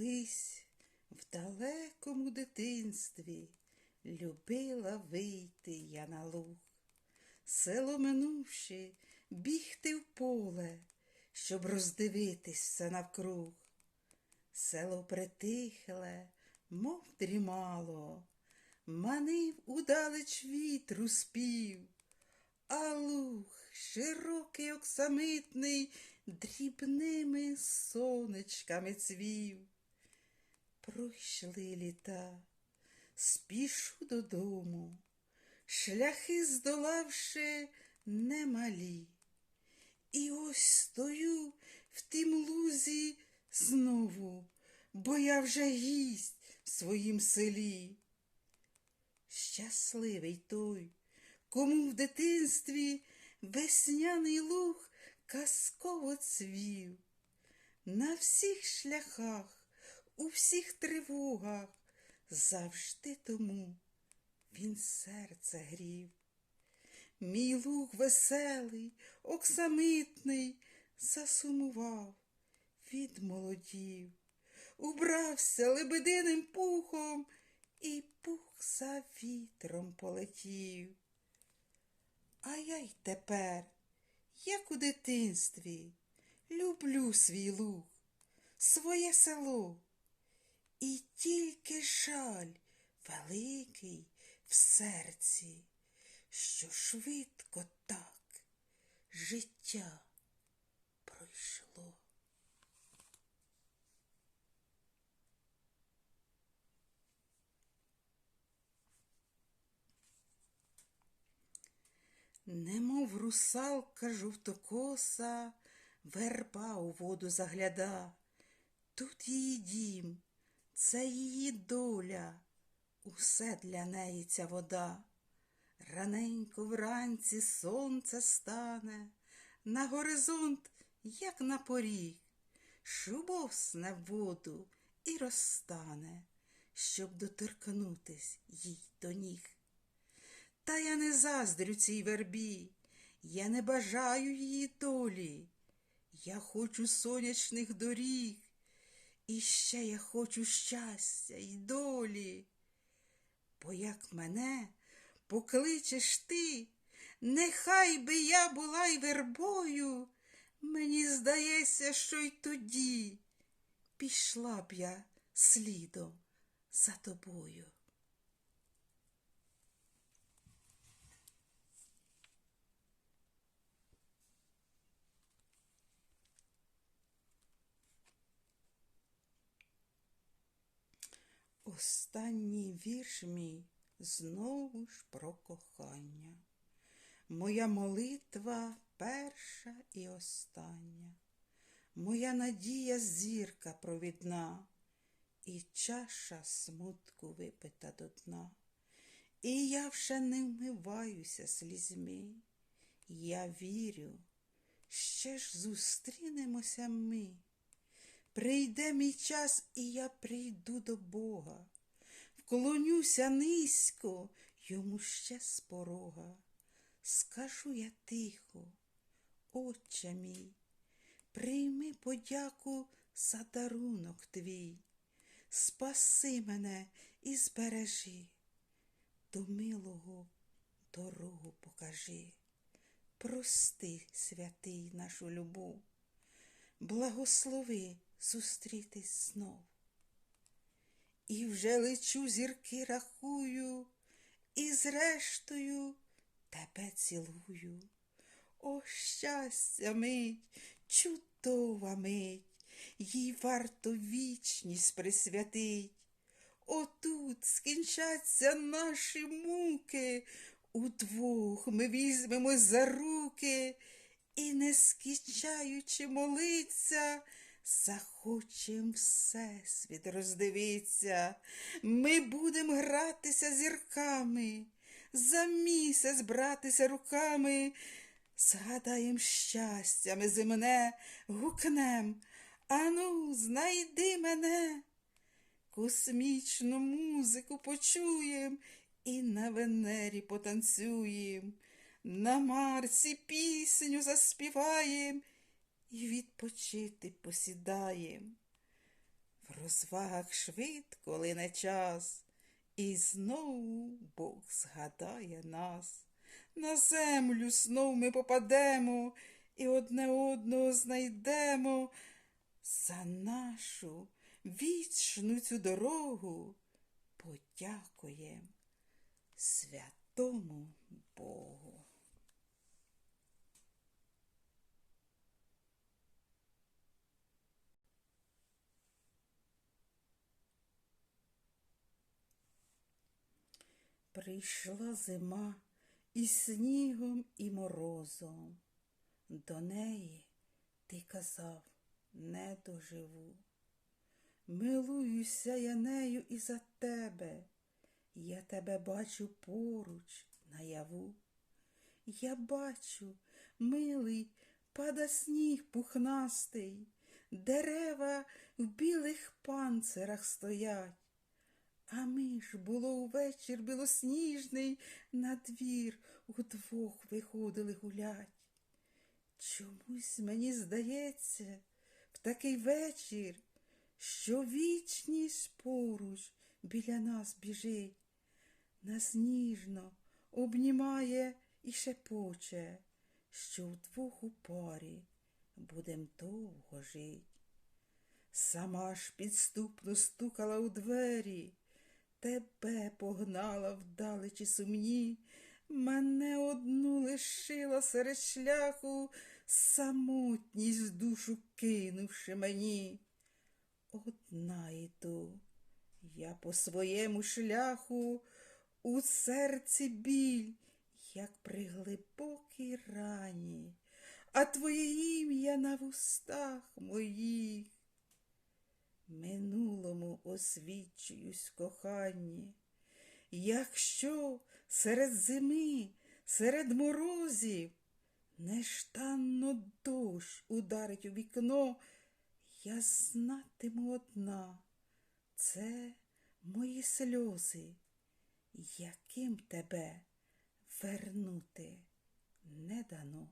Колись в далекому дитинстві любила вийти я на луг, село минувши, бігти в поле, щоб роздивитись все навкруг. Село притихле, мов дрімало, манив удалеч вітру спів, а луг широкий оксамитний дрібними сонечками цвів. Пройшли літа, спішу додому, шляхи здолавши немалі. І ось стою в тім лузі знову, бо я вже гість в своїм селі. Щасливий той, кому в дитинстві весняний луг казково цвів. На всіх шляхах, у всіх тривогах завжди тому він серце грів. Мій луг веселий, оксамитний, засумував, відмолодів, убрався лебединим пухом, і пух за вітром полетів. А я й тепер, як у дитинстві, люблю свій луг, своє село. І тільки жаль великий в серці, що швидко так життя пройшло. Немов русалка жовтокоса, верба у воду загляда. Тут її дім, це її доля, усе для неї ця вода. Раненько вранці сонце стане, на горизонт, як на поріг, шубовсне воду і розтане, щоб доторкнутись їй до ніг. Та я не заздрю цій вербі, я не бажаю її долі. Я хочу сонячних доріг, і ще я хочу щастя й долі. Бо як мене покличеш ти, нехай би я була й вербою, мені здається, що й тоді пішла б я слідом за тобою. Останній вірш мій знову ж про кохання. Моя молитва перша і остання, моя надія зірка провідна, і чаша смутку випита до дна. І я вже не вмиваюся слізьми. Я вірю, ще ж зустрінемося ми. Прийде мій час, і я прийду до Бога, вклонюся низько йому ще з порога. Скажу я тихо, Отче мій, прийми подяку за дарунок твій, спаси мене і збережи, до милого дорогу покажи, прости, святий нашу любов, благослови зустрітись знов. І вже лечу зірки рахую, і зрештою тебе цілую. О, щастя мить, чудова мить, їй варто вічність присвятить. Отут скінчаться наші муки, удвох ми візьмемось за руки і, не скінчаючи молиться, захочем всесвіт роздивиться. Ми будем гратися зірками, за місяць братися руками, згадаєм щастями земне, гукнем. Ану, знайди мене, космічну музику почуєм і на Венері потанцюєм, на Марсі пісню заспіваєм і відпочити посідаєм. В розвагах швидко лине час, і знову Бог згадає нас. На землю знов ми попадемо і одне одного знайдемо. За нашу вічну цю дорогу подякуєм святому Прийшла зима і снігом, і морозом. До неї ти казав, не доживу. Милуюся я нею і за тебе, я тебе бачу поруч наяву. Я бачу, милий, пада сніг пухнастий, дерева в білих панцирах стоять. А ми ж, було, увечір білосніжний, на двір удвох виходили гулять. Чомусь мені здається, в такий вечір, що вічність поруч біля нас біжить, нас ніжно обнімає і шепоче, що вдвох у парі будем довго жить. Сама ж підступно стукала у двері, тебе погнала вдалечі сумні, мене одну лишила серед шляху, самотність душу кинувши мені. Одна йду, я по своєму шляху, у серці біль, як при глибокій рані, а твоє ім'я на вустах моїх. Минулому освічуюсь коханні, якщо серед зими, серед морозів нештанно дощ ударить у вікно, я знатиму одна, це мої сльози, яким тебе вернути не дано.